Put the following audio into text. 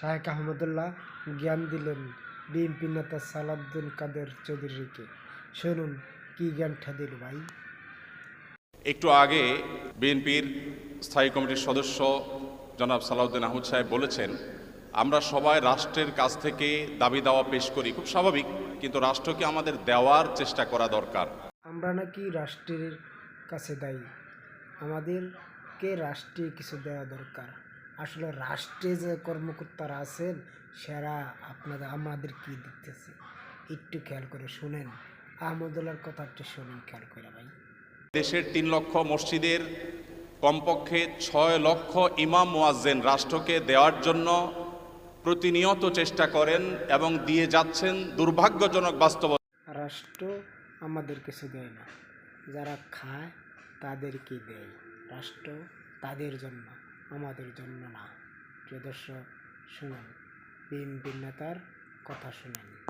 শাহেক আহমদুল্লাহ জ্ঞান দিলেন বিএনপি নেতা সালাউদ্দিন কাদের চৌধুরীকে। শুনুন কি জ্ঞানটা দিল ভাই? একটু আগে বিএনপির স্থায়ী কমিটির সদস্য জনাব সালাউদ্দিন আহমদ সাহেব বলেছেন আমরা সবাই রাষ্ট্রের কাছ থেকে দাবি দাওয়া পেশ করি। খুব স্বাভাবিক কিন্তু রাষ্ট্রকে আমাদের দেওয়ার চেষ্টা করা দরকার। আমরা নাকি রাষ্ট্রের কাছে দায়ী? আমাদেরকে রাষ্ট্রে কিছু দেওয়া দরকার। আসলে রাষ্ট্রে যে কর্মকর্তারা আছেন সেরা আপনাদের আমাদের কি দিতেছে? একটু খেয়াল করে শুনেন। আহমদুল্লাহর কথা একটু শুনুন খেয়াল করে ভাই। দেশের তিন লক্ষ মসজিদের কমপক্ষে ছয় লক্ষ ইমাম মোয়াজ্জেন রাষ্ট্রকে দেওয়ার জন্য প্রতিনিয়ত চেষ্টা করেন এবং দিয়ে যাচ্ছেন দুর্ভাগ্যজনক বাস্তব রাষ্ট্র আমাদের কিছু দেয় না। যারা খায় তাদেরকে দেয়। রাষ্ট্র তাদের জন্য। আমাদের জন্য না। প্রিয় দর্শক শুনুন। ভিন্নতার নেতার কথা শুনেন।